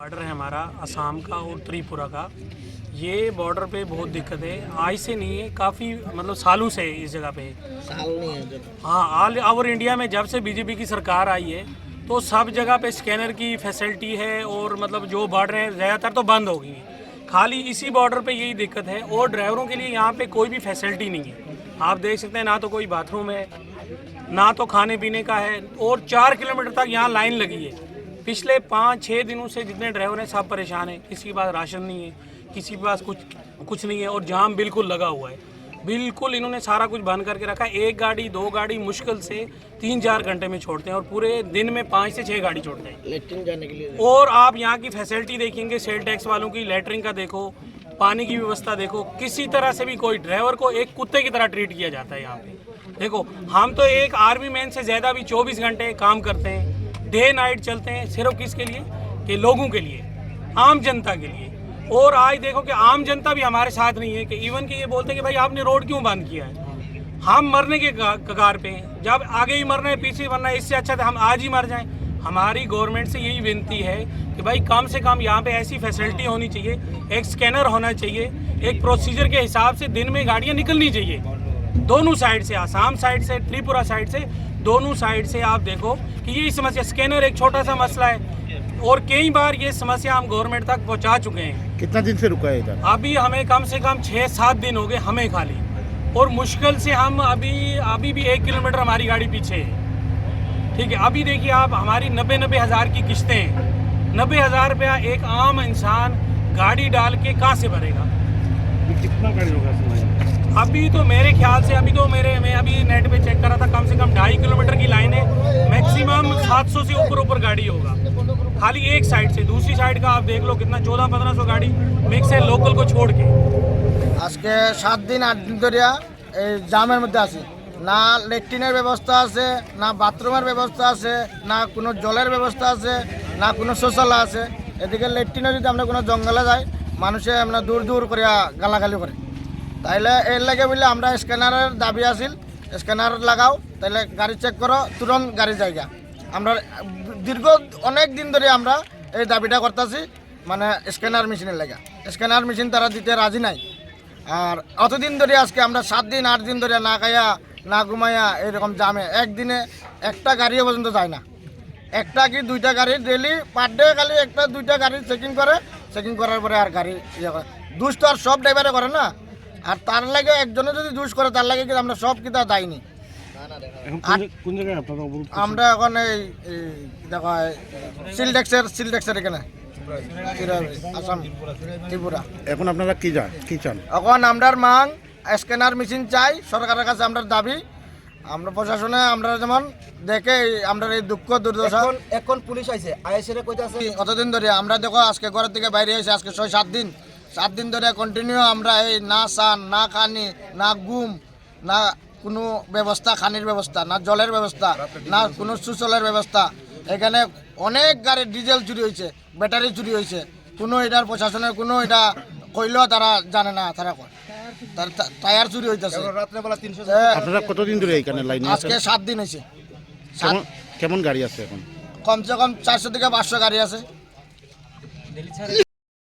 Border है हमारा असम का और त्रिपुरा का। ये बॉर्डर पे बहुत दिक्कत है। आज से नहीं है काफ़ी मतलब सालों से इस जगह पे है। हाँ ऑल ओवर इंडिया में जब से बीजेपी की सरकार आई है तो सब जगह पे स्कैनर की फैसिलिटी है और मतलब जो बॉर्डर है ज़्यादातर तो बंद हो गई हैं। खाली इसी बॉर्डर पे यही दिक्कत है और ड्राइवरों के लिए यहाँ पे कोई भी फैसिलिटी नहीं है। आप देख सकते हैं ना तो कोई बाथरूम है ना तो खाने पीने का है और चार किलोमीटर तक यहाँ लाइन लगी है। पिछले पाँच छः दिनों से जितने ड्राइवर हैं सब परेशान हैं। किसी के पास राशन नहीं है किसी के पास कुछ कुछ नहीं है और जाम बिल्कुल लगा हुआ है। बिल्कुल इन्होंने सारा कुछ बंद करके रखा है। एक गाड़ी दो गाड़ी मुश्किल से तीन चार घंटे में छोड़ते हैं और पूरे दिन में पाँच से छः गाड़ी छोड़ते हैं। लेटरिन जाने के लिए और आप यहाँ की फैसिलिटी देखेंगे सेल टैक्स वालों की लेटरिन का देखो पानी की व्यवस्था देखो किसी तरह से भी कोई ड्राइवर को एक कुत्ते की तरह ट्रीट किया जाता है यहाँ पे। देखो हम तो एक आर्मी मैन से ज़्यादा भी 24 घंटे काम करते हैं। डे नाइट चलते हैं सिर्फ़ किसके लिए? कि लोगों के लिए, आम जनता के लिए। और आज देखो कि आम जनता भी हमारे साथ नहीं है कि इवन कि ये बोलते हैं कि भाई आपने रोड क्यों बंद किया है? हम मरने के कगार पे हैं। जब आगे ही मरना है, पीछे मरना है, इससे अच्छा था हम आज ही मर जाएँ। हमारी गवर्नमेंट से यही विनती है कि भाई कम से कम यहाँ पे ऐसी फैसिलिटी होनी चाहिए, एक स्कैनर होना चाहिए, एक प्रोसीजर के हिसाब से दिन में गाड़ियाँ निकलनी चाहिए। दोनों साइड से, आसाम साइड से, त्रिपुरा साइड से दोनों साइड से आप देखो कि ये समस्या स्कैनर एक छोटा सा मसला है और कई बार ये समस्या हम गवर्नमेंट तक पहुँचा चुके हैं। कितना दिन से रुका है इधर? अभी हमें कम से कम छः सात दिन हो गए हमें खाली। और मुश्किल से हम अभी अभी भी एक किलोमीटर हमारी गाड़ी पीछे है। ठीक है अभी देखिए आप हमारी नब्बे नब्बे हज़ार की किस्तें हैं। नब्बे हज़ार रुपया एक आम इंसान गाड़ी डाल के कहाँ से भरेगा? कितना गाड़ी होगा अभी तो मेरे ख्याल से अभी तो मेरे मैं अभी नेट पे 700 से ऊपर ऊपर गाड़ी होगा खाली एक साइड से दूसरी साइड का आप देख लो कितना चौदह पंद्रह सौ गाड़ी मिक्स है लोकल को छोड़ के আজকে সাত দিন আট দিন ধরে এই জামের মধ্যে আছি না লেট্রিনের ব্যবস্থা আছে না বাথরুমের ব্যবস্থা আছে না কোনো জলের ব্যবস্থা আছে না কোনো শৌচালয় আছে এদিকে লেট্রিনে যদি আমরা কোনো জঙ্গলে যাই মানুষে আমরা দূর দূর করে গালাগালি করে তাইলে এর লাগে বলে আমরা স্ক্যানারের দাবি আছিল স্ক্যানার লাগাও তাইলে গাড়ি চেক করো তুরন্ত গাড়ি জায়গা আমরা দীর্ঘ অনেক দিন ধরে আমরা এই দাবিটা করতেছি মানে স্ক্যানার মেশিনের লাগা। স্ক্যানার মেশিন তারা দিতে রাজি নাই। আর অতদিন ধরে আজকে আমরা সাত দিন, আট দিন ধরে না খাইয়া, না ঘুমাইয়া এরকম জামে একদিনে একটা গাড়িও পর্যন্ত যায় না। একটা কি দুইটা গাড়ি ডেলি পার ডে খালি একটা দুইটা গাড়ি চেকিং করে, চেকিং করার পরে আর গাড়ি ইয়ে করে। দুষ তো আর সব ড্রাইভারে করে না। আর তার লাগে একজনে যদি দুষ করে, তার লাগে কিন্তু আমরা সব কিতা দায়নি আমরা এখন এই দেখা সিলডেক্সের সিলডেক্সের এখানে। আসাম ত্রিপুরা। এখন আপনারা কি যান কি চান? এখন আমরার মাং স্ক্যানার মেশিন চাই সরকারের কাছে আমরা দাবি। আমরা প্রশাসনে আমরা যেমন দেখে আমরা এই দুঃখ দুর্দশা। এখন এখন পুলিশ আইছে। আইএসএ কইতাছে কতদিন ধরে? আমরা দেখো আজকে ঘরের থেকে বাইরে এসে আজকে ছয় সাত দিন। সাত দিন ধরে কন্টিনিউ আমরা এই না সান না খানি না ঘুম না কোনো ব্যবস্থা খানির ব্যবস্থা না জলের ব্যবস্থা না কোনো সুচলের ব্যবস্থা। এখানে অনেক গাড়ির ডিজেল চুরি হয়েছে ব্যাটারি চুরি হয়েছে। কোনো এটার প্রশাসনের কোনো এটা কইলেও তারা জানে না তারা কয়। তার টায়ার চুরি হইতেছে। আপনারা কতদিন ধরে এইখানে লাইনে আজকে সাত দিন হয়েছে। কেমন কেমন গাড়ি আছে এখন? কমসে কম চারশো থেকে পাঁচশো গাড়ি আছে।